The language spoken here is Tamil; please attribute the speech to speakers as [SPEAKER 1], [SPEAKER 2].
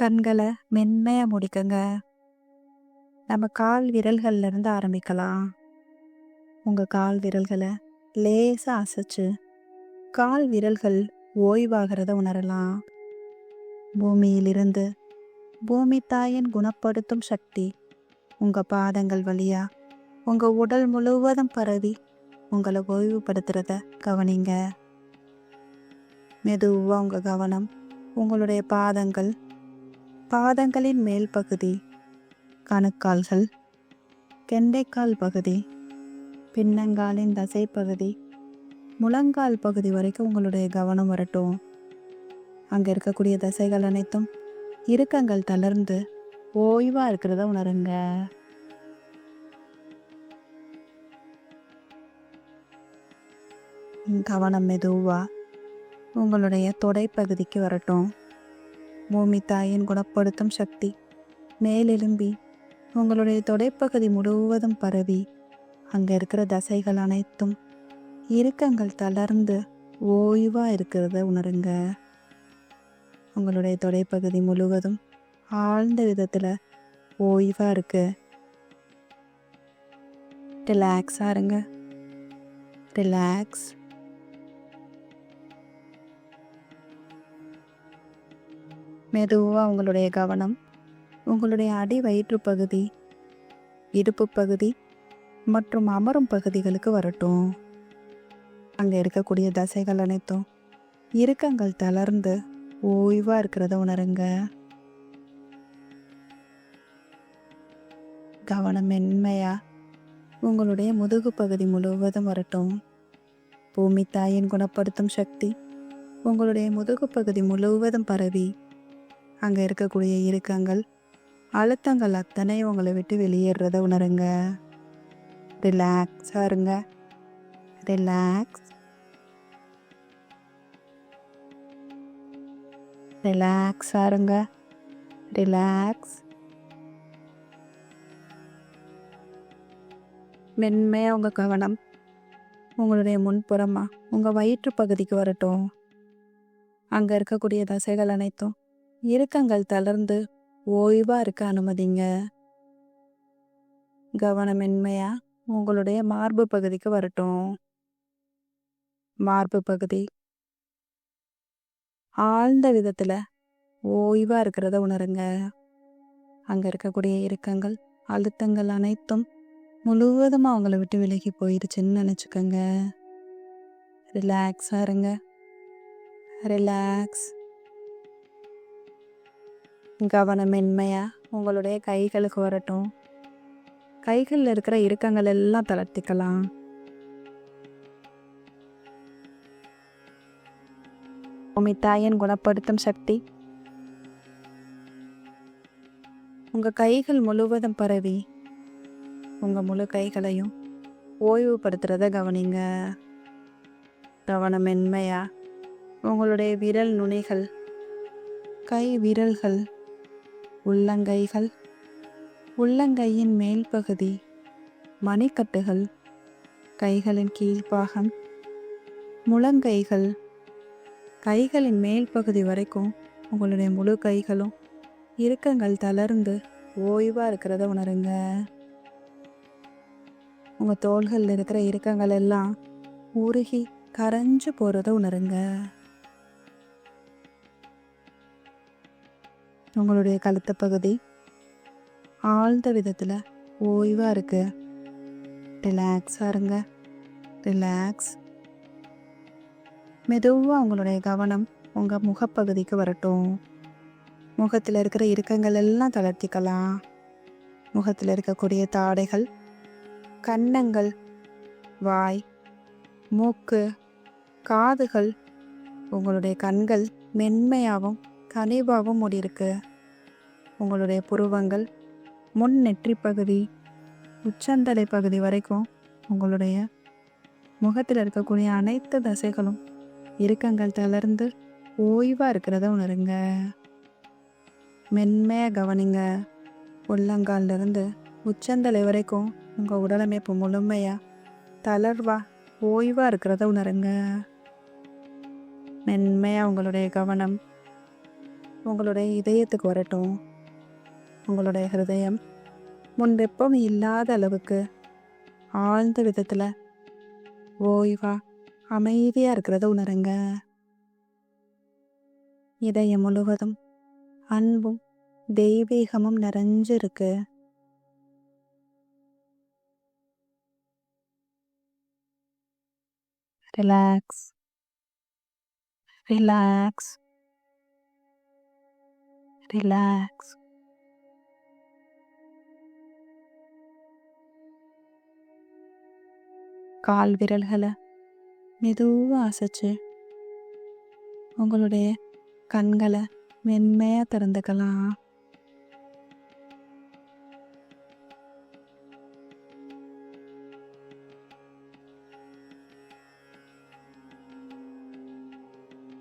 [SPEAKER 1] கண்களை மென்மையா முடிக்குங்க. நம்ம கால் விரல்கள்ல இருந்து ஆரம்பிக்கலாம். உங்க கால் விரல்களை லேசா அசைச்சு கால் விரல்கள் ஓய்வாகிறத உணரலாம். பூமியிலிருந்து பூமி தாயின் குணப்படுத்தும் சக்தி உங்க பாதங்கள் வழியா உங்க உடல் முழுவதும் பரவி உங்களை ஓய்வுபடுத்துறத கவனிங்க. மெதுவாக உங்கள் கவனம் உங்களுடைய பாதங்கள் பாதங்களின் மேல் பகுதி கணுக்கால்கள் கெண்டைக்கால் பகுதி பின்னங்காலின் தசை பகுதி முழங்கால் பகுதி வரைக்கும் உங்களுடைய கவனம் வரட்டும். அங்கே இருக்கக்கூடிய தசைகள் அனைத்தும் இறுக்கங்கள் தளர்ந்து ஓய்வாக இருக்கிறத உணருங்க. கவனம் மெதுவாக உங்களுடைய தொடைப்பகுதிக்கு வரட்டும். பூமி தாயின் குணப்படுத்தும் சக்தி. மேலெலும்பி உங்களுடைய தொடைப்பகுதி முழுவதும் பரவி அங்கே இருக்கிற தசைகள் அனைத்தும் இறுக்கங்கள் தளர்ந்து ஓய்வாக இருக்கிறத உணருங்க. உங்களுடைய தொடைப்பகுதி முழுவதும் ஆழ்ந்த விதத்தில் ஓய்வாக இருக்கு. ரிலாக்ஸாக இருங்க. ரிலாக்ஸ் மெதுவாக உங்களுடைய கவனம் உங்களுடைய அடி வயிற்று பகுதி இடுப்பு பகுதி மற்றும் அமரும் பகுதிகளுக்கு வரட்டும். அங்கே இருக்கக்கூடிய தசைகள் அனைத்தும் இறுக்கங்கள் தளர்ந்து ஓய்வாக இருக்கிறத உணருங்க. கவனம் மென்மையா உங்களுடைய முதுகு பகுதி முழுவதும் வரட்டும். பூமி தாயின் குணப்படுத்தும் சக்தி உங்களுடைய முதுகு பகுதி முழுவதும் பரவி அங்கே இருக்கக்கூடிய இறுக்கங்கள் அழுத்தங்கள் அத்தனை உங்களை விட்டு வெளியேறத உணருங்க. ரிலாக்ஸாக இருங்க. ரிலாக்ஸ் ரிலாக்ஸாக இருங்க. ரிலாக்ஸ் மென்மையாக உங்கள் கவனம் உங்களுடைய முன்புறமாக உங்கள் வயிற்று பகுதிக்கு வரட்டும். அங்கே இருக்கக்கூடிய தசைகள் அனைத்தும் இறுக்கங்கள் தளர்ந்து ஓய்வாக இருக்க அனுமதிங்க. கவனம் உங்களுடைய மார்பு பகுதிக்கு வரட்டும். மார்பு பகுதி. ஆழ்ந்த விதத்தில் ஓய்வாக இருக்கிறத உணருங்க. அங்கே இருக்கக்கூடிய இறுக்கங்கள் அழுத்தங்கள் அனைத்தும் முழுவதுமாக அவங்கள விட்டு விலகி போயிடுச்சுன்னு நினச்சிக்கோங்க. ரிலாக்ஸாக இருங்க. ரிலாக்ஸ். கவனமின்மையாக உங்களுடைய கைகளுக்கு வரட்டும். கைகளில் இருக்கிற இறுக்கங்கள் எல்லாம் தளர்த்திக்கலாம். உமி தாயின் குணப்படுத்தும் சக்தி. உங்கள் கைகள் முழுவதும் பரவி உங்கள் முழு கைகளையும் ஓய்வுபடுத்துறத கவனிங்க. கவனம் உங்களுடைய விரல் நுனிகள் கை விரல்கள் உள்ளங்கைகள். உள்ளங்கையின் மேல் பகுதி மணிக்கட்டுகள் கைகளின் கீழ்ப்பாகம் முழங்கைகள். கைகளின் மேல் பகுதி வரைக்கும் உங்களுடைய முழு கைகளும் இறுக்கங்கள் தளர்ந்து ஓய்வாக இருக்கிறத உணருங்க. உங்கள் தோள்களில் இருக்கிற இறுக்கங்கள் எல்லாம் உருகி கரைஞ்சு போகிறத உணருங்க. உங்களுடைய கழுத்து பகுதி. ஆழ்ந்த விதத்தில் ஓய்வாக இருக்கு. ரிலாக்ஸாக இருங்க. ரிலாக்ஸ் மெதுவாக உங்களுடைய கவனம் உங்கள் முகப்பகுதிக்கு வரட்டும். முகத்தில் இருக்கிற இறுக்கங்கள் எல்லாம் தளர்த்திக்கலாம். முகத்தில் இருக்கக்கூடிய தாடைகள் கன்னங்கள் வாய் மூக்கு காதுகள் உங்களுடைய கண்கள் மென்மையாகவும் கனிவாகவும் மூடியிருக்கு உங்களுடைய புருவங்கள் முன் நெற்றி பகுதி உச்சந்தலை பகுதி வரைக்கும் உங்களுடைய முகத்தில் இருக்கக்கூடிய அனைத்து தசைகளும் இறுக்கங்கள் தளர்ந்து ஓய்வாக இருக்கிறத உணருங்க. மென்மையாக கவனிங்க. உள்ளங்காலிருந்து உச்சந்தலை வரைக்கும் உங்கள் உடலமைப்பு முழுமையாக தளர்வா ஓய்வாக இருக்கிறத உணருங்க. மென்மையாக உங்களுடைய கவனம் உங்களுடைய இதயத்துக்கு வரட்டும். உங்களுடைய ஹிருதயம் முன் வெப்பம் இல்லாத அளவுக்கு ஆழ்ந்த விதத்தில் ஓய்வா அமைதியாக இருக்கிறத உணருங்க. இதயம் முழுவதும் அன்பும் தெய்வீகமும் நிறைஞ்சிருக்கு. ரிலாக்ஸ் ரிலாக்ஸ் ரிலாக்ஸ் கால் விரல்களை மெதுவாக அசைச்சு உங்களுடைய கண்களை மென்மையாக திறந்துக்கலாம்.